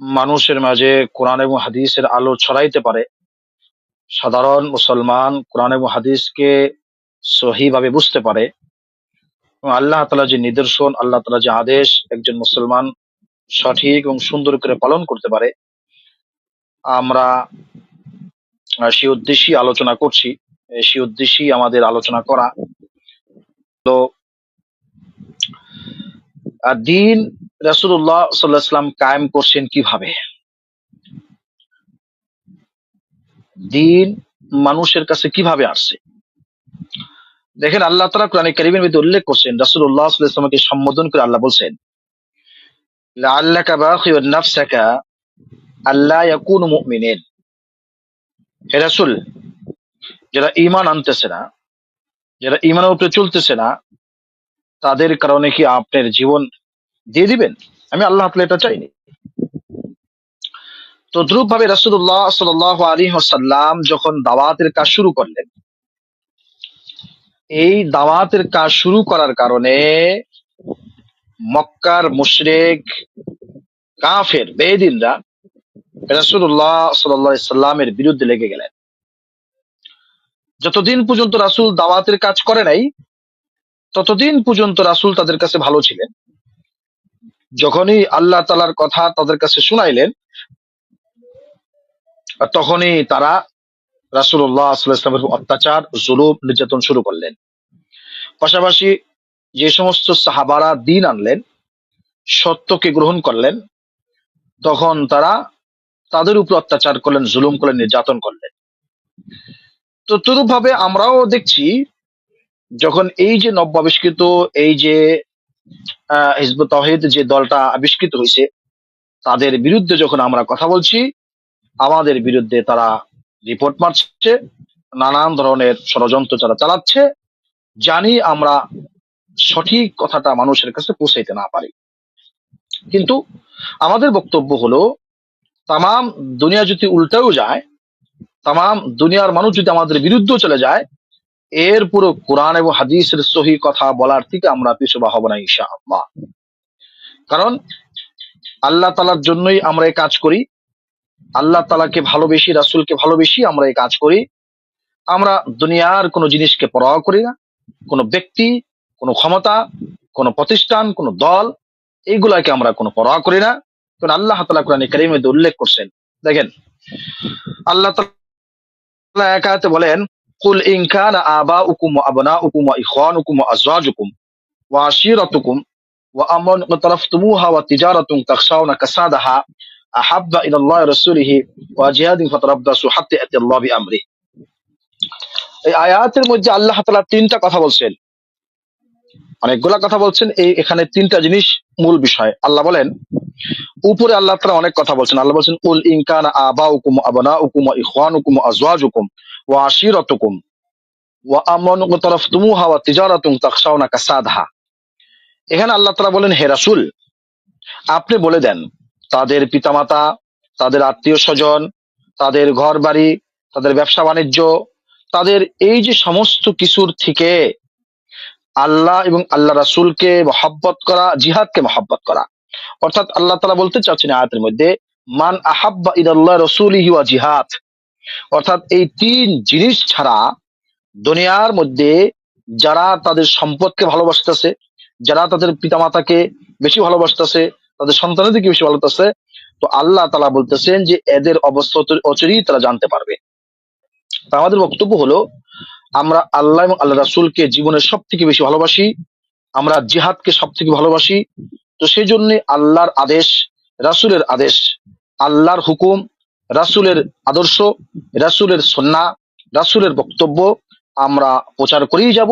মানুষের মাঝে কোরআন এবং হাদিসের আলো ছড়াইতে পারে। সাধারণ মুসলমান কোরআন এবং হাদিসকে সহিভাবে বুঝতে পারে। আল্লাহ তালা যে নিদর্শন, আল্লাহ তালা যে আদেশ একজন মুসলমান সঠিক এবং সুন্দর করে পালন করতে পারে। আমরা সেই উদ্দেশ্যেই আলোচনা করছি। সেই উদ্দেশ্যেই আমাদের আলোচনা করা। তো দিন রাসূলুল্লাহ সাল্লাহ সাল্লাম কায়েম করছেন কীভাবে? দিন মানুষের কাছে কীভাবে আসছে? দেখেন আল্লাহ তালা কোরআন কারিমের মধ্যে উল্লেখ করছেন, রাসূলুল্লাহ সাল্লাল্লাহু আলাইহি সম্বোধন করে আল্লাহ বলছেন, লাআল্লাকা বাখিউন নাফসাকা আল্লা ইয়াকুনু হে রাসূল, যারা ঈমান আনতেছে না, যারা ঈমানের উপরে চলতেছে না, তাদের কারণে কি আপনার জীবন দিয়ে দিবেন। আমি আল্লাহ তাআলা এটা চাইনি। তো দ্রুপ ভাবে রাসূলুল্লাহ সাল্লাল্লাহু আলাইহি ওয়াসাল্লাম যখন দাওয়াতের কাজ শুরু করলেন, এই দাওয়াতের কাজ শুরু করার কারণে মক্কার মুশরেক, কাফের বেদিনরা রাসূলুল্লাহ সাল্লাল্লাহু আলাইহি সাল্লামের বিরুদ্ধে লেগে গেলেন। যতদিন পর্যন্ত রাসূল দাওয়াতের কাজ করে নাই, ততদিন পর্যন্ত রাসূল তাদের কাছে ভালো ছিলেন। যখনই আল্লাহ তালার কথা তাদের কাছে শুনাইলেন তখনই তারা ওয়াসাল্লামের উপর অত্যাচার, জুলুম, নির্যাতন শুরু করলেন। পাশাপাশি যে সমস্ত সাহাবারা দিন আনলেন, সত্যকে গ্রহণ করলেন, তখন তারা তাদের উপর অত্যাচার করলেন, জুলুম করলেন, নির্যাতন করলেন। তো তদুপভাবে আমরাও দেখছি, যখন এই যে নব্য আবিষ্কৃত, এই যে হিজবুত তহিদ যে দলটা আবিষ্কৃত হয়েছে, তাদের বিরুদ্ধে যখন আমরা কথা বলছি, আমাদের বিরুদ্ধে তারা রিপোর্ট মারছে, নানান ধরনের ষড়যন্ত্র যারা চালাচ্ছে, জানি আমরা সঠিক কথাটা মানুষের কাছে পৌঁছাইতে না পারি। কিন্তু আমাদের বক্তব্য হলো তাম দুনিয়া যদি উল্টেও যায় তাম দুনিয়ার মানুষ যদি আমাদের বিরুদ্ধেও চলে যায় এর পুরো কোরআন এবং হাদিসের সহি কথা বলার থেকে আমরা পিছুবা হব না ঈশা আল্লাহ কারণ আল্লাহ তালার জন্যই আমরা এই কাজ করি। আল্লাহ তালাকে ভালোবেসি, রাসূলকে ভালোবেসি আমরা এই কাজ করি। আমরা দুনিয়ার কোনো জিনিসকে পরোয়া করি না। কোনো ব্যক্তি, কোনো ক্ষমতা, কোনো প্রতিষ্ঠান, কোনো দল, এইগুলাকে আমরা কোনো পরোয়া করি না। কারণ আল্লাহ তালা কোরআন মধ্যে উল্লেখ করছেন। দেখেন, আল্লাহ তাআলা এক আয়াতে বলেন কুল ইন কানা আবাউকুম ওয়া আবনাউকুম ওয়া ইখওয়ানুকুম ওয়া আজওয়াজুকুম ওয়া আশিরাতুকুম ওয়া আমওয়ালুন ইqtaraftumuha ওয়া তিজারাতুন তাখশাউনা কাসাদাহা আহাব্বা ইলা আল্লাহি ওয়া রাসূলিহি ওয়া জিহাদিন ফাতারাব্বাসু হাত্তা ইয়াতি আল্লাহু বিআমরি এই আয়াতের মধ্যে আল্লাহ তাআলা তিনটা কথা বলছেন। অনেকগুলা কথা বলছেন, এই এখানে তিনটা জিনিস মূল বিষয়। আল্লাহ বলেন, উপরে আল্লাহ তাআলা অনেক কথা বলছেন। আল্লাহ বলছেন, উল ইন কানা আবাউকুম ওয়া আবনাউকুম ওয়া ইখওয়ানুকুম ওয়া আজওয়াজুকুম ওয়া আশিরাতুকুম ওয়া আমওয়ালুন ইqtaraftumuha ওয়া তিজারাতুন তাখশাউনা কাসাদাহা। এখানে আল্লাহ তাআলা বলেন, হে রাসূল, আপনি বলে দেন, তাদের পিতামাতা, তাদের আত্মীয় স্বজন, তাদের ঘর বাড়ি তাদের ব্যবসা বাণিজ্য তাদের এই যে সমস্ত কিছুর থেকে আল্লাহ এবং আল্লাহ রাসূলকে মহাব্বত করা, জিহাদকে মহাব্বত করা। অর্থাৎ আল্লাহ তালা বলতে চাচ্ছেন আয়াতের মধ্যে, মান আহাব্বা ইদাল্লাহ রসুলিহি ওয়া জিহাদ। অর্থাৎ এই তিন জিনিস ছাড়া দুনিয়ার মধ্যে যারা তাদের সম্পদকে ভালোবাসতেছে, যারা তাদের পিতামাতাকে বেশি ভালোবাসতেছে, তাদের সন্তানদেরকে বেশি ভালোবাসতেছে, তো আল্লাহ তালা বলতেছেন যে এদের অবস্থা অচ- তারা জানতে পারবে। আমাদের বক্তব্য হলো আমরা আল্লাহ এবং আল্লাহ রাসুলকে জীবনের সব থেকে বেশি ভালোবাসি, আমরা জিহাদকে সব থেকে ভালোবাসি। তো সেই জন্য আল্লাহর আদেশ, রাসুলের আদেশ, আল্লাহর হুকুম, রাসুলের আদর্শ, রাসুলের সন্না, রাসুলের বক্তব্য আমরা প্রচার করেই যাব।